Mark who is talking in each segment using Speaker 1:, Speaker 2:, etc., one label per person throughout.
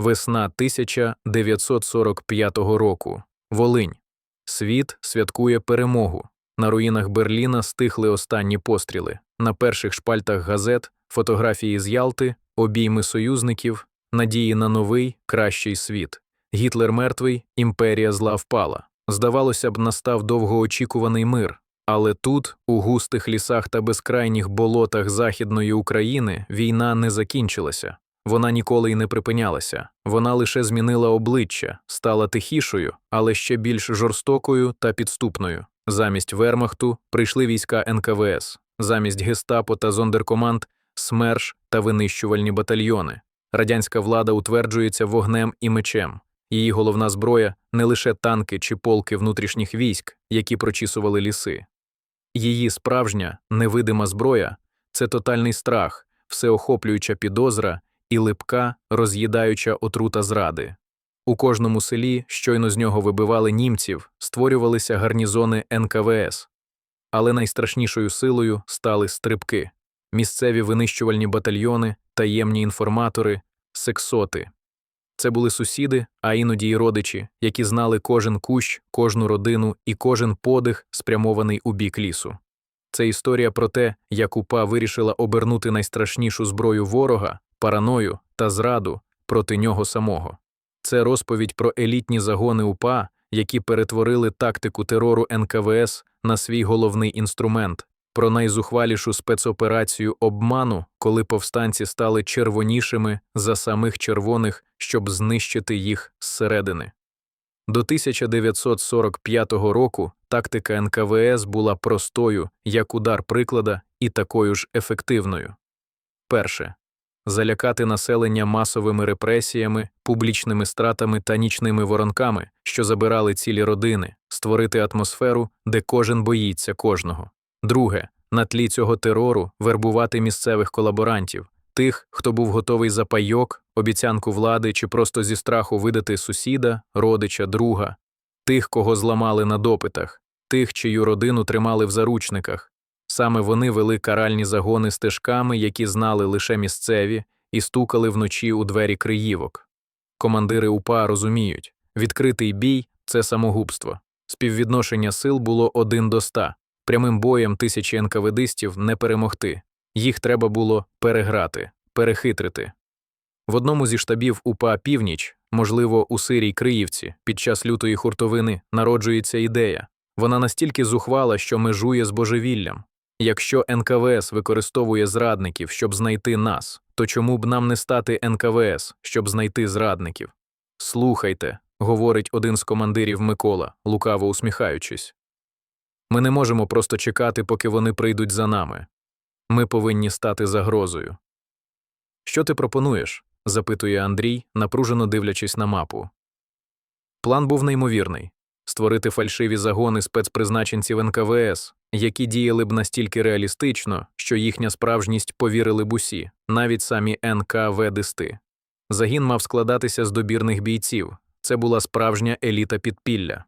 Speaker 1: Весна 1945 року. Волинь. Світ святкує перемогу. На руїнах Берліна стихли останні постріли. На перших шпальтах газет фотографії з Ялти, обійми союзників, надії на новий, кращий світ. Гітлер мертвий, імперія зла впала. Здавалося б, настав довгоочікуваний мир. Але тут, у густих лісах та безкрайніх болотах Західної України, війна не закінчилася. Вона ніколи й не припинялася. Вона лише змінила обличчя, стала тихішою, але ще більш жорстокою та підступною. Замість Вермахту прийшли війська НКВС, замість гестапо та зондеркоманд СМЕРШ та винищувальні батальйони. Радянська влада утверджується вогнем і мечем. Її головна зброя не лише танки чи полки внутрішніх військ, які прочісували ліси. Її справжня, невидима зброя це тотальний страх, всеохоплююча підозра і липка, роз'їдаюча отрута зради. У кожному селі, щойно з нього вибивали німців, створювалися гарнізони НКВС. Але найстрашнішою силою стали стрибки, місцеві винищувальні батальйони, таємні інформатори, сексоти. Це були сусіди, а іноді й родичі, які знали кожен кущ, кожну родину і кожен подих, спрямований у бік лісу. Це історія про те, як УПА вирішила обернути найстрашнішу зброю ворога, параною та зраду проти нього самого. Це розповідь про елітні загони УПА, які перетворили тактику терору НКВС на свій головний інструмент, про найзухвалішу спецоперацію обману, коли повстанці стали червонішими за самих червоних, щоб знищити їх зсередини. До 1945 року тактика НКВС була простою, як удар приклада, і такою ж ефективною. Перше залякати населення масовими репресіями, публічними стратами та нічними воронками, що забирали цілі родини, створити атмосферу, де кожен боїться кожного. Друге, на тлі цього терору вербувати місцевих колаборантів, тих, хто був готовий за пайок, обіцянку влади чи просто зі страху видати сусіда, родича, друга, тих, кого зламали на допитах, тих, чию родину тримали в заручниках. Саме вони вели каральні загони стежками, які знали лише місцеві, і стукали вночі у двері криївок. Командири УПА розуміють, відкритий бій це самогубство. Співвідношення сил було один до ста. Прямим боєм тисячі НКВДистів не перемогти. Їх треба було переграти, перехитрити. В одному зі штабів УПА Північ, можливо, у Сирій Криївці, під час лютої хуртовини народжується ідея. Вона настільки зухвала, що межує з божевіллям. Якщо НКВС використовує зрадників, щоб знайти нас, то чому б нам не стати НКВС, щоб знайти зрадників? Слухайте, говорить один з командирів Микола, лукаво усміхаючись. Ми не можемо просто чекати, поки вони прийдуть за нами. Ми повинні стати загрозою. Що ти пропонуєш? запитує Андрій, напружено дивлячись на мапу. План був неймовірний створити фальшиві загони спецпризначенців НКВС, які діяли б настільки реалістично, що їхня справжність повірили б усі, навіть самі НКВДисти. Загін мав складатися з добірних бійців. Це була справжня еліта підпілля.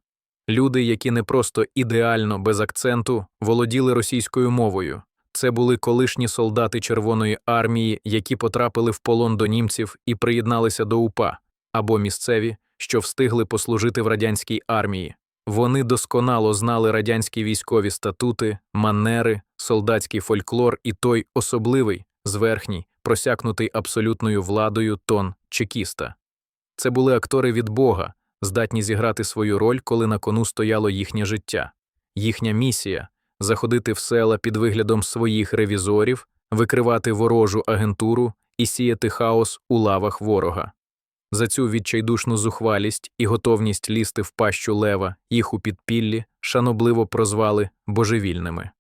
Speaker 1: Люди, які не просто ідеально без акценту володіли російською мовою. Це були колишні солдати Червоної армії, які потрапили в полон до німців і приєдналися до УПА, або місцеві, що встигли послужити в радянській армії. Вони досконало знали радянські військові статути, манери, солдатський фольклор і той особливий, зверхній, просякнутий абсолютною владою тон чекіста. Це були актори від Бога, здатні зіграти свою роль, коли на кону стояло їхнє життя, їхня місія заходити в села під виглядом своїх ревізорів, викривати ворожу агентуру і сіяти хаос у лавах ворога. За цю відчайдушну зухвалість і готовність лізти в пащу лева їх у підпіллі шанобливо прозвали божевільними.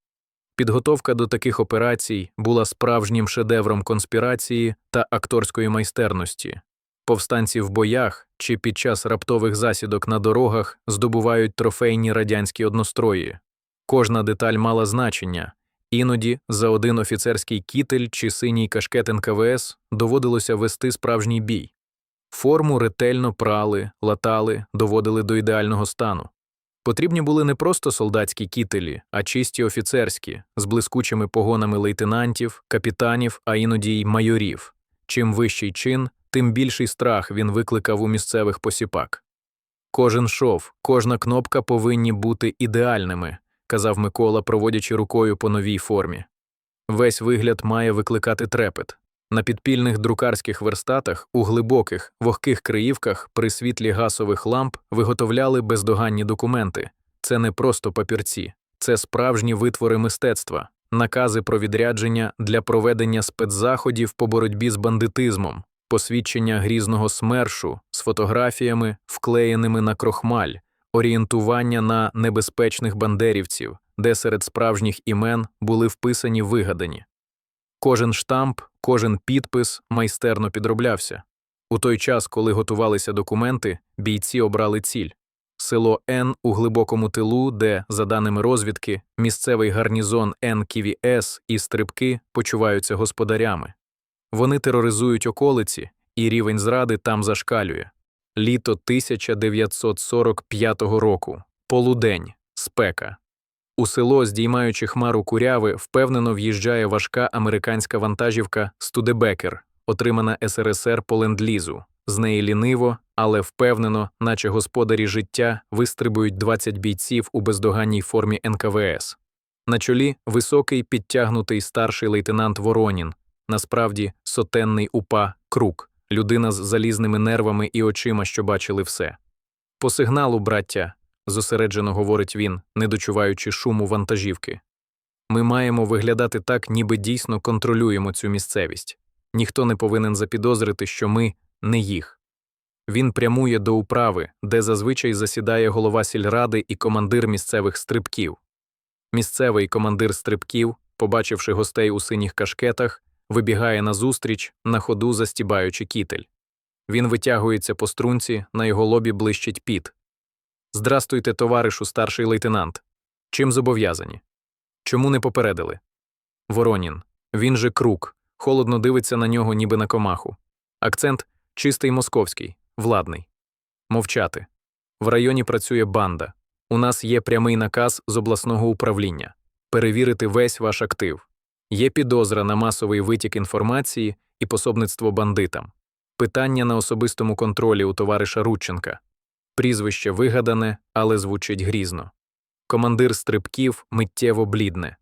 Speaker 1: Підготовка до таких операцій була справжнім шедевром конспірації та акторської майстерності. Повстанці в боях чи під час раптових засідок на дорогах здобувають трофейні радянські однострої. Кожна деталь мала значення, іноді за один офіцерський кітель чи синій кашкет НКВС доводилося вести справжній бій. Форму ретельно прали, латали, доводили до ідеального стану. Потрібні були не просто солдатські кітелі, а чисті офіцерські, з блискучими погонами лейтенантів, капітанів, а іноді й майорів. Чим вищий чин, тим більший страх він викликав у місцевих посіпак. Кожен шов, кожна кнопка повинні бути ідеальними, казав Микола, проводячи рукою по новій формі. Весь вигляд має викликати трепет. На підпільних друкарських верстатах у глибоких, вогких криївках при світлі гасових ламп виготовляли бездоганні документи. Це не просто папірці, це справжні витвори мистецтва, накази про відрядження для проведення спецзаходів по боротьбі з бандитизмом, посвідчення грізного смершу з фотографіями, вклеєними на крохмаль, орієнтування на небезпечних бандерівців, де серед справжніх імен були вписані вигадані. Кожен штамп, кожен підпис майстерно підроблявся. У той час, коли готувалися документи, бійці обрали ціль село Н у глибокому тилу, де, за даними розвідки, місцевий гарнізон НКВС і стрибки почуваються господарями. Вони тероризують околиці, і рівень зради там зашкалює. Літо 1945 року. Полудень. Спека. У село, здіймаючи хмару куряви, впевнено в'їжджає важка американська вантажівка Студебекер, отримана СРСР по ленд-лізу. З неї ліниво, але впевнено, наче господарі життя, вистрибують 20 бійців у бездоганній формі НКВС. На чолі високий підтягнутий старший лейтенант Воронін, насправді сотенний упа Крук, людина з залізними нервами і очима, що бачили все. По сигналу, браття, зосереджено говорить він, не дочуваючи шуму вантажівки. Ми маємо виглядати так, ніби дійсно контролюємо цю місцевість. Ніхто не повинен запідозрити, що ми не їх. Він прямує до управи, де зазвичай засідає голова сільради і командир місцевих стрибків. Місцевий командир стрибків, побачивши гостей у синіх кашкетах, вибігає назустріч, на ходу застібаючи кітель. Він витягується по струнці, на його лобі блищить піт. Здрастуйте, товаришу, старший лейтенант. Чим зобов'язані? Чому не попередили? Воронін. Він же крук, холодно дивиться на нього, ніби на комаху. Акцент чистий московський, владний. Мовчати. В районі працює банда. У нас є прямий наказ з обласного управління перевірити весь ваш актив. Є підозра на масовий витік інформації і пособництво бандитам. Питання на особистому контролі у товариша Рудченка. Прізвище вигадане, але звучить грізно. Командир стрибків миттєво блідне.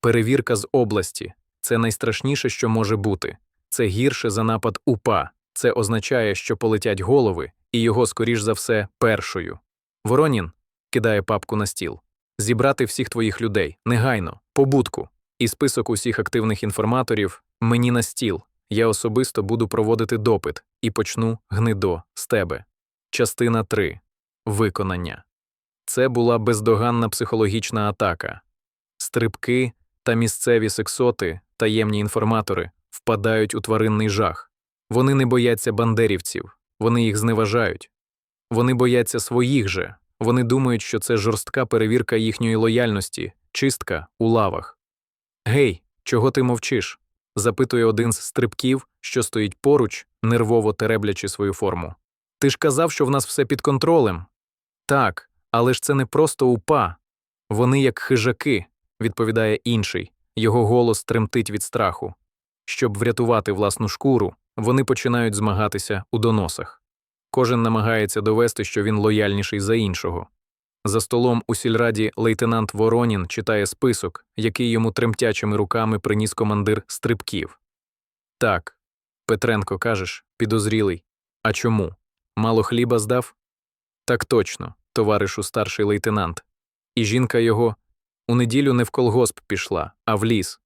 Speaker 1: Перевірка з області це найстрашніше, що може бути. Це гірше за напад УПА. Це означає, що полетять голови, і його, скоріш за все, першою. Воронін кидає папку на стіл. Зібрати всіх твоїх людей, негайно, побудку. І список усіх активних інформаторів мені на стіл. Я особисто буду проводити допит і почну гнидо з тебе. Частина 3. Виконання. Це була бездоганна психологічна атака. Стрибки та місцеві сексоти, таємні інформатори, впадають у тваринний жах. Вони не бояться бандерівців, вони їх зневажають. Вони бояться своїх же, вони думають, що це жорстка перевірка їхньої лояльності, чистка у лавах. Гей, чого ти мовчиш? запитує один з стрибків, що стоїть поруч, нервово тереблячи свою форму. Ти ж казав, що в нас все під контролем. Так, але ж це не просто упа. Вони як хижаки, відповідає інший, його голос тремтить від страху. Щоб врятувати власну шкуру, вони починають змагатися у доносах. Кожен намагається довести, що він лояльніший за іншого. За столом у сільраді лейтенант Воронін читає список, який йому тремтячими руками приніс командир стрибків. Так, Петренко кажеш, підозрілий. А чому? Мало хліба здав? Так точно, товаришу старший лейтенант. І жінка його у неділю не в колгосп пішла, а в ліс.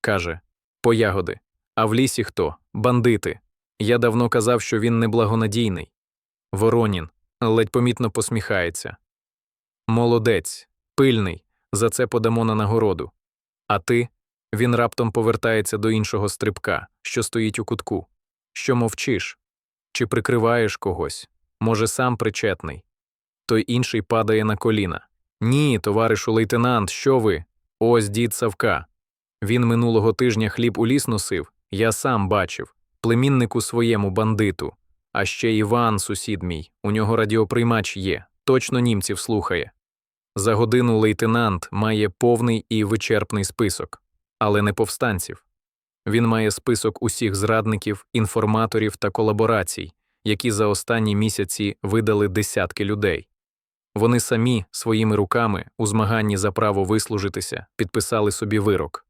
Speaker 1: Каже по ягоди. А в лісі хто? Бандити. Я давно казав, що він неблагонадійний. Воронін ледь помітно посміхається. Молодець, пильний, за це подамо на нагороду. А ти? Він раптом повертається до іншого стрибка, що стоїть у кутку. Що мовчиш? Чи прикриваєш когось? Може, сам причетний? Той інший падає на коліна. Ні, товаришу лейтенант, що ви? Ось дід Савка. Він минулого тижня хліб у ліс носив, я сам бачив, племіннику своєму бандиту. А ще Іван, сусід мій, у нього радіоприймач є, точно німців слухає. За годину лейтенант має повний і вичерпний список, але не повстанців. Він має список усіх зрадників, інформаторів та колаборацій, які за останні місяці видали десятки людей. Вони самі своїми руками у змаганні за право вислужитися підписали собі вирок.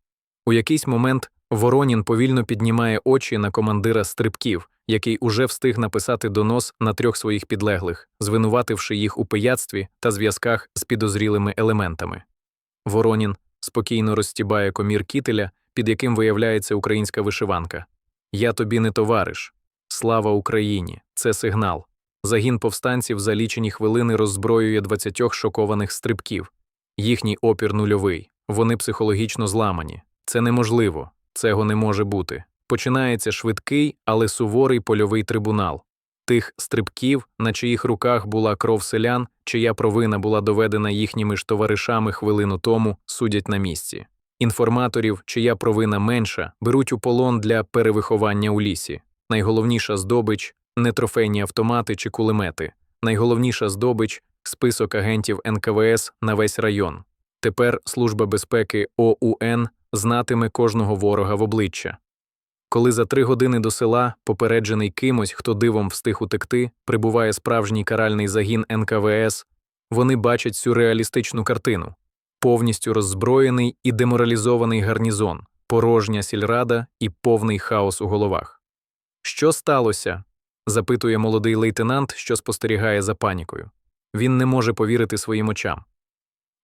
Speaker 1: У якийсь момент Воронін повільно піднімає очі на командира стрибків, який уже встиг написати донос на трьох своїх підлеглих, звинувативши їх у пияцтві та зв'язках з підозрілими елементами. Воронін спокійно розстібає комір кітеля, під яким виявляється українська вишиванка. Я тобі не товариш. Слава Україні! Це сигнал. Загін повстанців за лічені хвилини роззброює 20 шокованих стрибків. Їхній опір нульовий, вони психологічно зламані. Це неможливо, цього не може бути. Починається швидкий, але суворий польовий трибунал. Тих стрибків, на чиїх руках була кров селян, чия провина була доведена їхніми ж товаришами хвилину тому, судять на місці. Інформаторів, чия провина менша, беруть у полон для перевиховання у лісі. Найголовніша здобич не трофейні автомати чи кулемети. Найголовніша здобич список агентів НКВС на весь район. Тепер Служба безпеки ОУН знатиме кожного ворога в обличчя. Коли за три години до села, попереджений кимось, хто дивом встиг утекти, прибуває справжній каральний загін НКВС, вони бачать сюрреалістичну картину повністю роззброєний і деморалізований гарнізон, порожня сільрада і повний хаос у головах. Що сталося? запитує молодий лейтенант, що спостерігає за панікою. Він не може повірити своїм очам.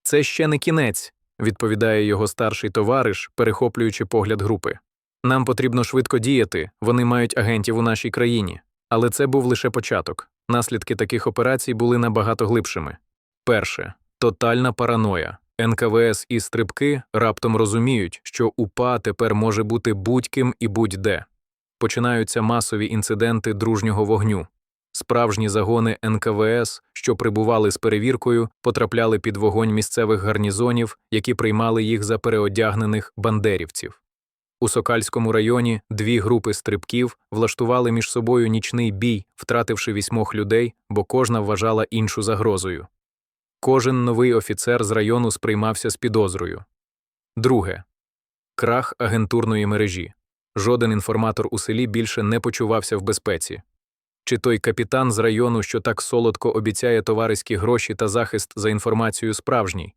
Speaker 1: Це ще не кінець, відповідає його старший товариш, перехоплюючи погляд групи. Нам потрібно швидко діяти, вони мають агентів у нашій країні. Але це був лише початок. Наслідки таких операцій були набагато глибшими. Перше тотальна параноя. НКВС і стрибки раптом розуміють, що УПА тепер може бути будь-ким і будь-де. Починаються масові інциденти дружнього вогню. Справжні загони НКВС, що прибували з перевіркою, потрапляли під вогонь місцевих гарнізонів, які приймали їх за переодягнених бандерівців. У Сокальському районі дві групи стрибків влаштували між собою нічний бій, втративши вісьмох людей, бо кожна вважала іншу загрозою. Кожен новий офіцер з району сприймався з підозрою. Друге крах агентурної мережі. Жоден інформатор у селі більше не почувався в безпеці. Чи той капітан з району, що так солодко обіцяє товариські гроші та захист за інформацію справжній?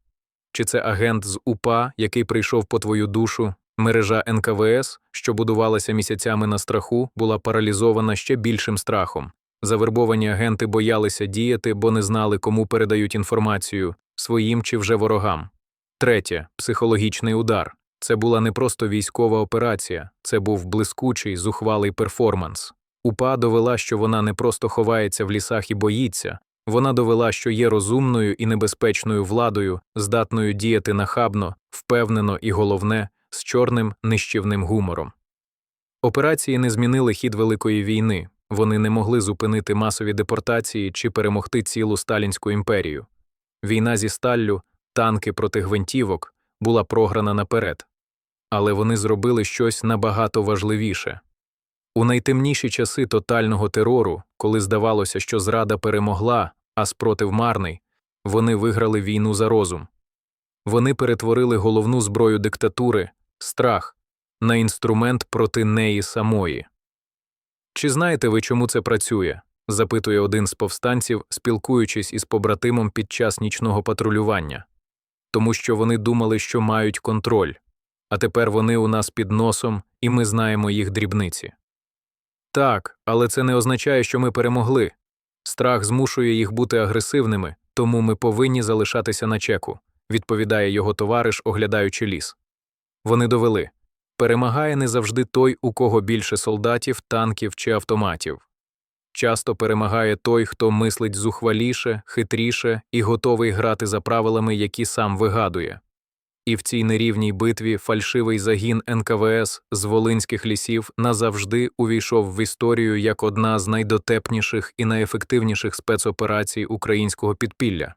Speaker 1: Чи це агент з УПА, який прийшов по твою душу, мережа НКВС, що будувалася місяцями на страху, була паралізована ще більшим страхом. Завербовані агенти боялися діяти, бо не знали, кому передають інформацію своїм чи вже ворогам. Третє психологічний удар. Це була не просто військова операція, це був блискучий, зухвалий перформанс. УПА довела, що вона не просто ховається в лісах і боїться, вона довела, що є розумною і небезпечною владою, здатною діяти нахабно, впевнено і головне, з чорним нищівним гумором. Операції не змінили хід Великої війни, вони не могли зупинити масові депортації чи перемогти цілу сталінську імперію. Війна зі сталлю, танки проти гвинтівок була програна наперед. Але вони зробили щось набагато важливіше. У найтемніші часи тотального терору, коли здавалося, що зрада перемогла, а спротив марний, вони виграли війну за розум. Вони перетворили головну зброю диктатури, страх, на інструмент проти неї самої. Чи знаєте ви, чому це працює? запитує один з повстанців, спілкуючись із побратимом під час нічного патрулювання. Тому що вони думали, що мають контроль, а тепер вони у нас під носом, і ми знаємо їх дрібниці. Так, але це не означає, що ми перемогли. Страх змушує їх бути агресивними, тому ми повинні залишатися на чеку, відповідає його товариш, оглядаючи ліс. Вони довели перемагає не завжди той, у кого більше солдатів, танків чи автоматів. Часто перемагає той, хто мислить зухваліше, хитріше і готовий грати за правилами, які сам вигадує. І в цій нерівній битві фальшивий загін НКВС з волинських лісів назавжди увійшов в історію як одна з найдотепніших і найефективніших спецоперацій українського підпілля.